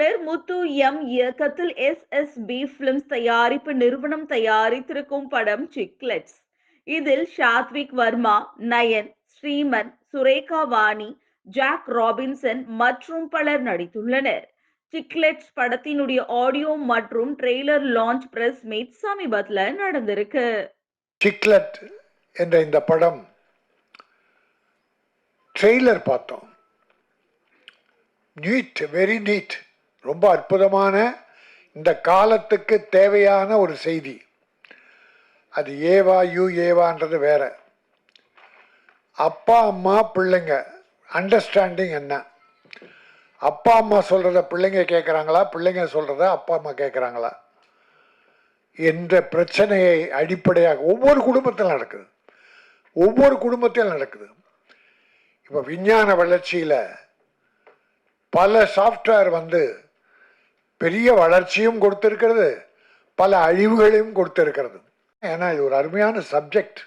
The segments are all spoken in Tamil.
இயக்குனர் முத்து எம். இயக்கத்தில் எஸ் எஸ் பி பிலிம்ஸ் தயாரிப்பு நிறுவனம் தயாரித்திருக்கும் படம் சிக்லெட்ஸ் இதில் ஷாத்விக் வர்மா நயன் ஸ்ரீமன் சுரேகா வாணி ஜாக் ராபின்சன் மற்றும் பலர் நடித்துள்ளனர். சிக்லெட்ஸ் படத்தினுடைய ஆடியோ மற்றும் ட்ரெய்லர் லான்ச் பிரஸ் மீட் சமீபத்தில் நடந்திருக்கு. சிக்லெட் என்ற இந்த படம் ட்ரெய்லர் பார்த்தோம். நீட் வெரி நீட் ரொம்ப அற்புதமான இந்த காலத்துக்கு தேவையான ஒரு செய்தி. அது ஏவா யூ ஏவான்றது வேற. அப்பா அம்மா பிள்ளைங்க அண்டர்ஸ்டாண்டிங் என்ன? அப்பா அம்மா சொல்கிறத பிள்ளைங்க கேட்குறாங்களா பிள்ளைங்க சொல்கிறத அப்பா அம்மா கேட்குறாங்களா என்ற பிரச்சனையை அடிப்படையாக ஒவ்வொரு குடும்பத்தில் நடக்குது. ஒவ்வொரு குடும்பத்திலும் நடக்குது. இப்போ விஞ்ஞான வளர்ச்சியில் பல சாஃப்ட்வேர் வந்து பெரிய வளர்ச்சியும் கொடுத்துருக்கிறது பல அழிவுகளையும் கொடுத்துருக்கிறது. ஏன்னா இது ஒரு அருமையான சப்ஜெக்ட்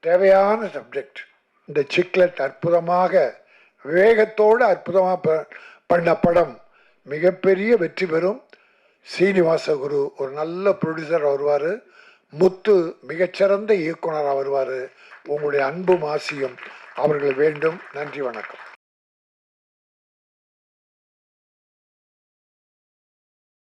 தேவையான சப்ஜெக்ட் இந்த சிக்லெட் அற்புதமாக வேகத்தோடு அற்புதமாக ப- பண்ண படம் மிகப்பெரிய வெற்றி பெறும். சீனிவாச குரு ஒரு நல்ல ப்ரொடியூசர் வருவார். முத்து மிகச்சிறந்த இயக்குனராக வருவார். உங்களுடைய அன்பும் ஆசியும் அவர்கள் வேண்டும். நன்றி வணக்கம்.